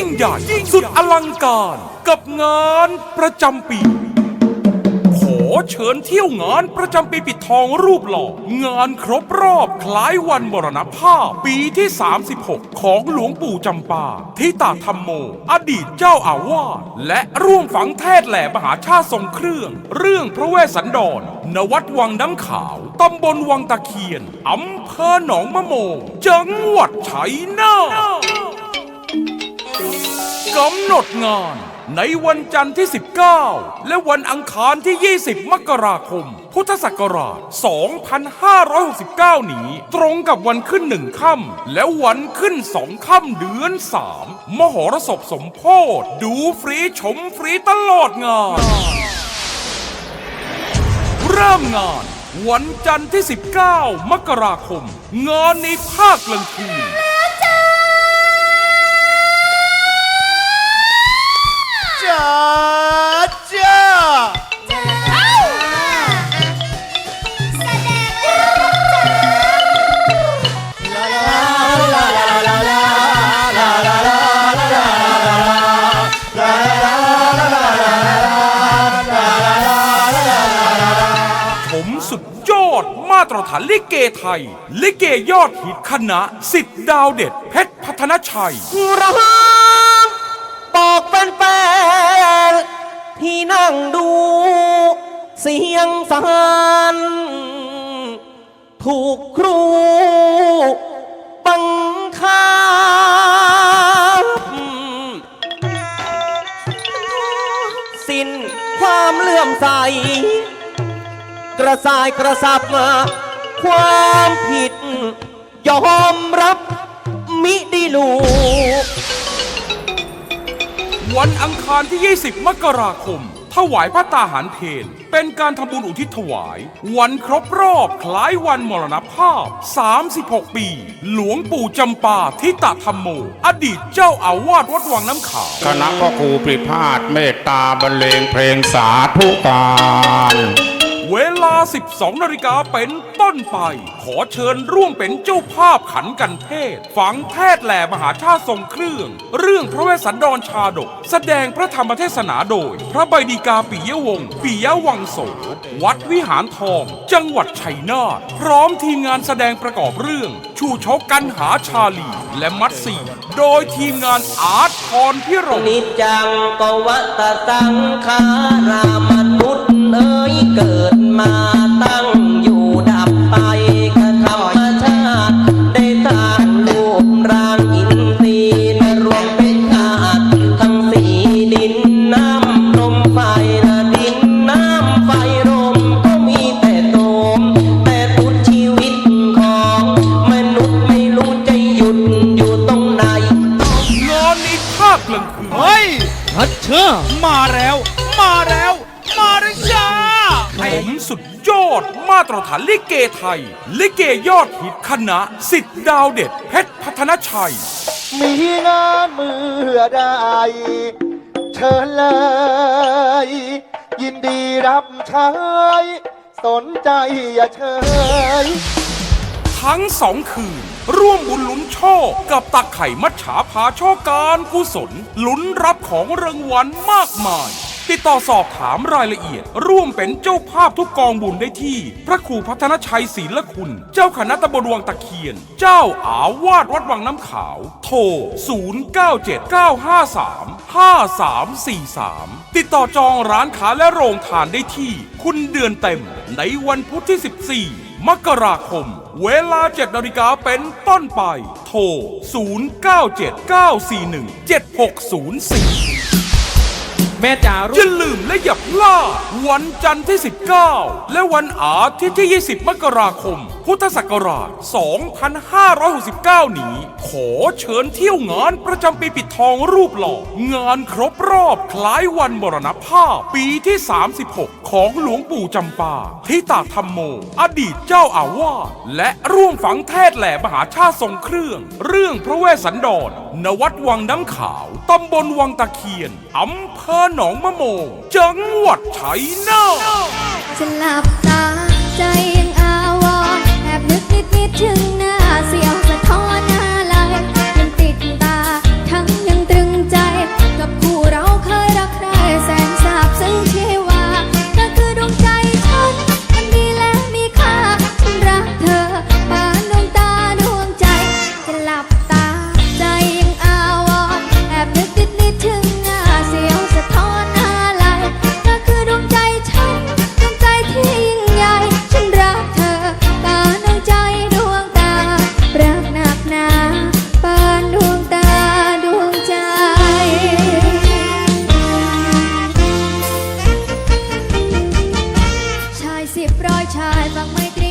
ยิ่งใหญ่สุดอลังการกับงานประจำปี ขอเชิญเที่ยวงานประจำปีปิดทองรูปหล่อ งานครบรอบคล้ายวันมรณภาพปีที่ 36 ของหลวงปู่จำปาทิตาธรรมโม อดีตเจ้าอาวาสและร่วมฝังเทศแหล่มหาชาติทรงเครื่อง เรื่องพระเวสสันดรณวัดวังน้ำขาวตำบลวังตะเคียนอำเภอหนองมะโม จังหวัดชัยนาท กำหนดงาน ในวันจันทร์ที่ 19 และวันอังคารที่ 20 มกราคม พุทธศักราช 2569 นี้ ตรงกับวันขึ้นหนึ่งค่ำและวันขึ้นสองค่ำเดือน 3 มหรสพสมโพธดูฟรีชมฟรีตลอดงาน เริ่มงาน วันจันทร์ที่ 19 มกราคม งานในภาคกลางคืน จ้าจ้าแสดงแล้วผมสุดยอดมาตรฐานลิเกไทย ลิเกยอดฮิตคณะสิทธิ์ดาวเด็ดเพชรพัฒนชัย ร้องบอกเป็นแฟน ที่นั่งดู เสียงสานถูกครูบังคับ สิ้นความเลื่อมใส กระสายกระสับมาความผิด ยอมรับมิได้ลูก วันอังคารที่ 20 มกราคม ถวายพระตาหารเพนเป็นการทำบุญอุทิศถวาย วันครบรอบคล้ายวันมรณภาพ 36 ปี หลวงปู่จำปาทิตธรรมโม อดีตเจ้าอาวาสวัดวังน้ำขาว คณะพ่อครูปริพาทเมตตาบรรเลงเพลงสาธุการ เวลา 12 นาฬิกาเป็นต้นไป ขอเชิญร่วมเป็นเจ้าภาพขันกันเทศ ฝังเทศแหล่มหาชาติทรงเครื่อง เรื่องพระเวสสันดรชาดก แสดงพระธรรมเทศนาโดย พระใบดีกาปิยวงศ์ปิยวังโส วัดวิหารทอง จังหวัดชัยนาทพร้อมทีมงานแสดงประกอบเรื่อง ชูชกกันหาชาลี และมัดสีโดยทีมงานอาร์ตพรพิรมนิจังกวัตสังขาราม เอ้ยเกิดมาตั้งอยู่ดับไปกธรรมชาติ ได้สร้างรูปร่างอินทรีย์และรวมเป็นธาตุทั้งสี่ดินน้ำลมไฟนะดินน้ำไฟลมก็มีแต่โสมแต่ทุกชีวิตของมนุษย์ไม่รู้จะหยุดอยู่ตรงไหนงานในภาคกลางคืนเฮ้ยฮัทเชอร์มาแล้ว สุดยอดมาตรฐานลิเกไทย ลิเกยอดฮิตคณะสิทธิ์ดาวเด็ดเพชรพัฒนชัย มีงานเมื่อใดเชิญเลย ยินดีรับใช้สนใจอย่าเชยทั้งสองคืน ร่วมบุญลุ้นโชคกับตักไข่มัจฉาพาโชคการกุศล ลุ้นรับของรางวัลมากมาย ติดต่อสอบถามรายละเอียด ร่วมเป็นเจ้าภาพทุกกองบุญได้ที่ พระครูพัฒนชัยศรีละคุณ เจ้าคณะตำบลวังตะเคียน เจ้าอาวาสวัดวังน้ำขาว โทร 0979535343 ติดต่อจองร้านค้าและโรงทานได้ที่ คุณเดือนเต็มในวันพุธที่ 14มกราคม เวลา 7นาฬิกาเป็นต้นไป โทร 0979417604 แม่จ๋าอย่าลืมและอย่าพลาดวันจันทร์ที่ 19 และวันอาทิตย์ที่ 20 มกราคมพุทธศักราช 2569 นี้ ขอเชิญเที่ยวงานประจำปีปิดทองรูปหล่อ งานครบรอบคล้ายวันมรณภาพ ปีที่ 36 ของหลวงปู่จำปา ทิตาธรรมโม อดีตเจ้าอาวาสและร่วมฝังเทศแหล่มหาชาติทรงเครื่อง เรื่องพระเวสสันดรณวัดวังน้ำขาว ตำบลวังตะเคียน อำเภอหนองมะโมง จังหวัดชัยนาทจะหลับตา สิบร้อยชายฟังไม่ตรี